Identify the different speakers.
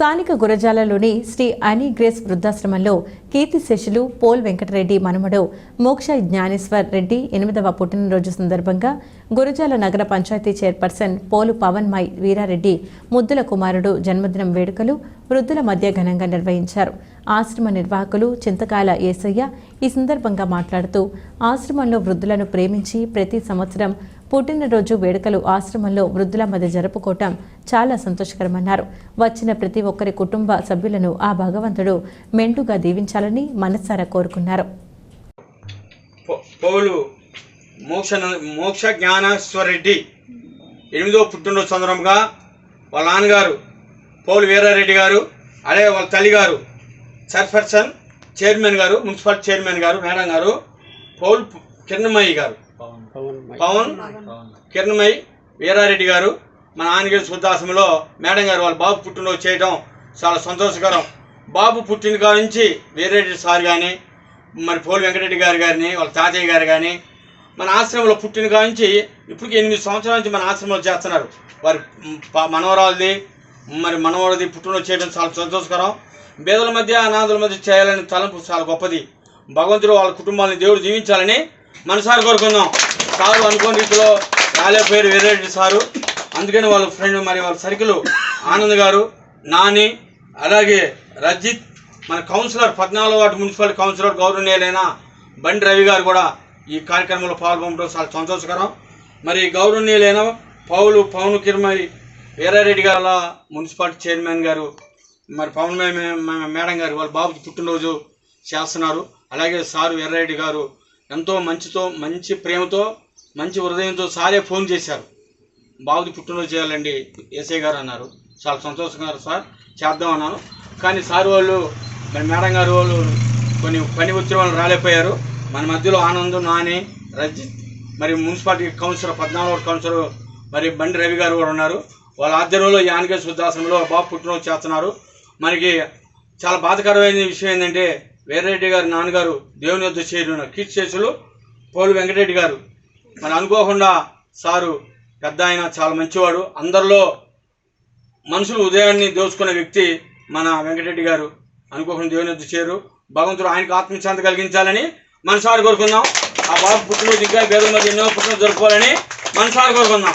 Speaker 1: స్థానిక గురజాలలోని శ్రీ అనీ గ్రేస్ వృద్ధాశ్రమంలో కీర్తిశేషులు పోల్ వెంకటరెడ్డి మనుమడు మోక్ష జ్ఞానేశ్వర్ రెడ్డి ఎనిమిదవ పుట్టినరోజు సందర్భంగా గురజాల నగర పంచాయతీ చైర్పర్సన్ పోలు పవన్ మై వీరారెడ్డి ముద్దుల కుమారుడు జన్మదినం వేడుకలు వృద్ధుల మధ్య ఘనంగా నిర్వహించారు. ఆశ్రమ నిర్వాహకులు చింతకాల ఏసయ్య ఈ సందర్భంగా మాట్లాడుతూ ఆశ్రమంలో వృద్ధులను ప్రేమించి ప్రతి సంవత్సరం పుట్టినరోజు వేడుకలు ఆశ్రమంలో వృద్ధుల మధ్య జరుపుకోవటం చాలా సంతోషకరమన్నారు. వచ్చిన ప్రతి ఒక్కరి కుటుంబ సభ్యులను ఆ భగవంతుడు మెండుగా దీవించాలని మనస్సారా కోరుకున్నారు.
Speaker 2: పౌలు మోక్ష మోక్ష జ్ఞానేశ్వరరెడ్డి ఎనిమిదో పుట్టినరోజు సందర్భంగా వాళ్ళ నాన్నగారు పౌలు వీరారెడ్డి గారు అదే వాళ్ళ తల్లి గారు చైర్పర్సన్ చైర్మన్ గారు మున్సిపల్ చైర్మన్ గారు మేడం గారు పౌల్ కిరణమయ్య గారు. పవన్. కిరణమయ్య వీరారెడ్డి గారు మన ఆనగిరి శుద్ధాశ్రమంలో మేడం గారు వాళ్ళ బాబు పుట్టినరోజు చేయడం చాలా సంతోషకరం. బాబు పుట్టిన కాడ నుంచి వీరారెడ్డి సార్ కానీ మరి పోలి వెంకటరెడ్డి గారు గారిని వాళ్ళ తాతయ్య గారు కానీ మన ఆశ్రమంలో పుట్టిన కాడ నుంచి ఇప్పటికి ఎనిమిది సంవత్సరాల నుంచి మన ఆశ్రమంలో చేస్తున్నారు. వారి మనవరాలది మరి మనవరది పుట్టినరోజు చేయడం చాలా సంతోషకరం. పేదల మధ్య అనాథుల మధ్య చేయాలని తలంపు చాలా గొప్పది. భగవంతుడు వాళ్ళ కుటుంబాలని దేవుడు జీవించాలని మనసారి కోరుకుందాం. సారు అనుకోని రీతిలో రాలేపోయారు వీరారెడ్డి సారు. అందుకని వాళ్ళ ఫ్రెండ్ మరి వాళ్ళ సర్కిల్ ఆనంద్ గారు నాని అలాగే రజిత్ మన కౌన్సిలర్ పద్నాలుగు వాటి మున్సిపల్ కౌన్సిలర్ గౌరవనీయులైన బండి రవి గారు కూడా ఈ కార్యక్రమంలో పాల్గొనడం చాలా సంతోషకరం. మరి గౌరవనీయులైన పౌలు పవన్ కిర్మరి వీరారెడ్డి గారు అలా మున్సిపాలిటీ చైర్మన్ గారు మరి పవన్ మేడం గారు వాళ్ళ బాబుకి పుట్టినరోజు చేస్తున్నారు. అలాగే సారు వీరారెడ్డి గారు ఎంతో మంచితో మంచి ప్రేమతో మంచి హృదయంతో సారే ఫోన్ చేశారు. బాబుది పుట్టినరోజు చేయాలండి ఏసఐ గారు అన్నారు. చాలా సంతోషంగా సార్ చేద్దాం అన్నాను. కానీ సార్ వాళ్ళు మరి మేడం గారు వాళ్ళు కొన్ని పని ఒత్తిడి వాళ్ళు రాలేకపోయారు. మన మధ్యలో ఆనందం నాని రజిత్ మరి మున్సిపాలిటీ కౌన్సిలర్ పద్నాలుగు కౌన్సిలర్ మరి బండి రవి గారు కూడా ఉన్నారు. వాళ్ళ ఆధ్వర్యంలో యానకే శుద్ధాశ్రమంలో బాబు పుట్టినరోజు చేస్తున్నారు. మనకి చాలా బాధకరమైన విషయం ఏంటంటే వీరరెడ్డి గారి నాన్నగారు దేవుని యొద్ చేరిన కీర్తి చేసులు పోలు వెంకటరెడ్డి గారు. మరి అనుకోకుండా సారు పెద్ద ఆయన చాలా మంచివాడు. అందరిలో మనుషులు ఉదయాన్ని దోచుకునే వ్యక్తి మన వెంకటరెడ్డి గారు. అనుకోకుండా దేవుని యొద్ చేరు. భగవంతుడు ఆయనకు ఆత్మశాంతి కలిగించాలని మనసారి కోరుకుందాం. ఆ బాబు పుట్టినరోజు ఇంకా పేరు మధ్య ఎన్నో పుట్టిన జరుపుకోవాలని మనసారి కోరుకుందాం.